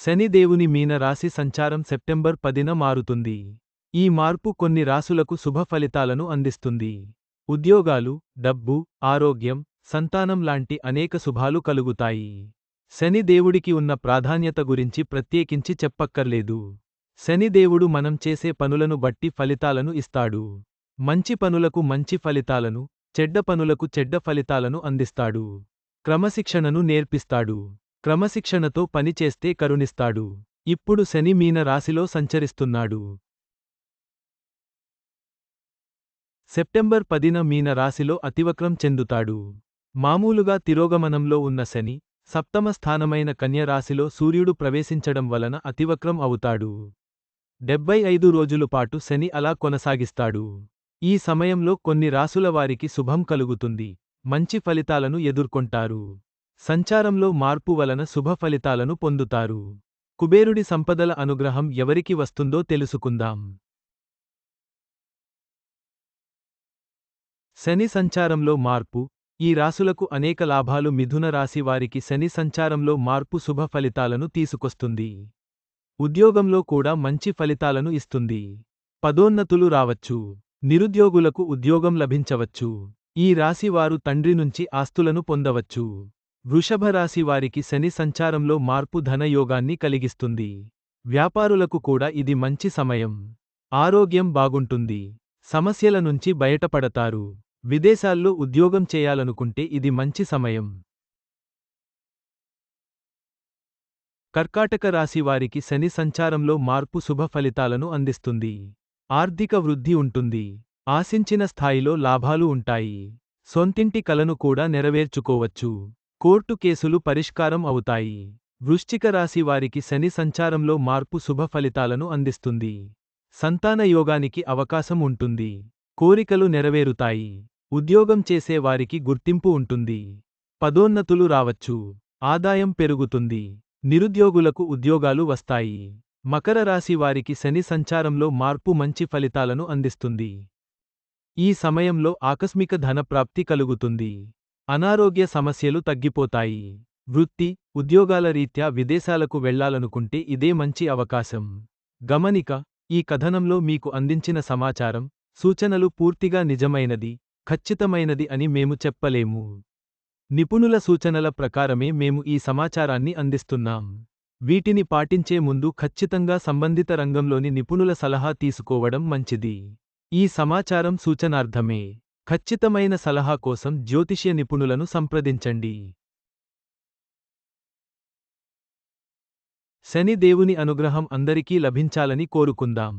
శనిదేవుని మీన రాశి సంచారం సెప్టెంబర్ పదిన మారుతుంది. ఈ మార్పు కొన్ని రాసులకు శుభ ఫలితాలను అందిస్తుంది. ఉద్యోగాలు డబ్బు ఆరోగ్యం సంతానం లాంటి అనేక శుభాలు కలుగుతాయి. శనిదేవుడికి ఉన్న ప్రాధాన్యత గురించి ప్రత్యేకించి చెప్పక్కర్లేదు. శనిదేవుడు మనం చేసే పనులను బట్టి ఫలితాలను ఇస్తాడు. మంచి పనులకు మంచి ఫలితాలను చెడ్డ పనులకు చెడ్డ ఫలితాలను అందిస్తాడు. క్రమశిక్షణను నేర్పిస్తాడు. క్రమశిక్షణతో పనిచేస్తే కరుణిస్తాడు. ఇప్పుడు శని మీన రాశిలో సంచరిస్తున్నాడు. సెప్టెంబర్ పదిన మీన రాశిలో అతివక్రం చెందుతాడు. మామూలుగా తిరోగమనంలో ఉన్న శని సప్తమ స్థానమైన కన్యరాశిలో సూర్యుడు ప్రవేశించడం వలన అతివక్రం అవుతాడు. డెబ్బై ఐదు రోజుల పాటు శని అలా కొనసాగిస్తాడు. ఈ సమయంలో కొన్ని రాసుల వారికి శుభం కలుగుతుంది. మంచి ఫలితాలను ఎదుర్కొంటారు. సంచారంలో మార్పు వలన శుభ ఫలితాలను పొందుతారు. కుబేరుడి సంపదల అనుగ్రహం ఎవరికి వస్తుందో తెలుసుకుందాం. శని సంచారంలో మార్పు. ఈ రాసులకు అనేక లాభాలు మిథున రాశి వారికి శని సంచారంలో మార్పు శుభ ఫలితాలను తీసుకొస్తుంది. ఉద్యోగంలో కూడా మంచి ఫలితాలను ఇస్తుంది. పదోన్నతులు రావచ్చు. నిరుద్యోగులకు ఉద్యోగం లభించవచ్చు. ఈ రాశివారు తండ్రి నుంచి ఆస్తులను పొందవచ్చు. వృషభరాశి వారికి శని సంచారంలో మార్పు ధనయోగాన్ని కలిగిస్తుంది. వ్యాపారులకు కూడా ఇది మంచి సమయం. ఆరోగ్యం బాగుంటుంది. సమస్యల నుంచి బయటపడతారు. విదేశాల్లో ఉద్యోగం చేయాలనుకుంటే ఇది మంచి సమయం. కర్కాటక రాశి వారికి శని సంచారంలో మార్పు శుభ ఫలితాలను అందిస్తుంది. ఆర్థిక వృద్ధి ఉంటుంది. ఆశించిన స్థాయిలో లాభాలు ఉంటాయి. సొంతింటి కలను కూడా నెరవేర్చుకోవచ్చు. కోర్టు కేసులు పరిష్కారం అవుతాయి. వృశ్చిక రాశి వారికి శని సంచారంలో మార్పు శుభ ఫలితాలను అందిస్తుంది. సంతాన యోగానికి అవకాశం ఉంటుంది. కోరికలు నెరవేరుతాయి. ఉద్యోగం చేసే వారికి గుర్తింపు ఉంటుంది. పదోన్నతులు రావచ్చు. ఆదాయం పెరుగుతుంది. నిరుద్యోగులకు ఉద్యోగాలు వస్తాయి. మకర రాశి వారికి శని సంచారంలో మార్పు మంచి ఫలితాలను అందిస్తుంది. ఈ సమయంలో ఆకస్మిక ధనప్రాప్తి కలుగుతుంది. అనారోగ్య సమస్యలు తగ్గిపోతాయి. వృత్తి ఉద్యోగాల రీత్యా విదేశాలకు వెళ్ళాలనుకుంటే ఇదే మంచి అవకాశం. గమనిక ఈ కథనంలో మీకు అందించిన సమాచారం సూచనలు పూర్తిగా నిజమైనది ఖచ్చితమైనది అని మేము చెప్పలేము. నిపుణుల సూచనల ప్రకారమే మేము ఈ సమాచారాన్ని అందిస్తున్నాం. వీటిని పాటించే ముందు ఖచ్చితంగా సంబంధిత రంగంలోని నిపుణుల సలహా తీసుకోవడం మంచిది. ఈ సమాచారం సూచనార్థమే. ఖచ్చితమైన సలహా కోసం జ్యోతిష్య నిపుణులను సంప్రదించండి. శని దేవుని అనుగ్రహం అందరికీ లభించాలని కోరుకుందాం.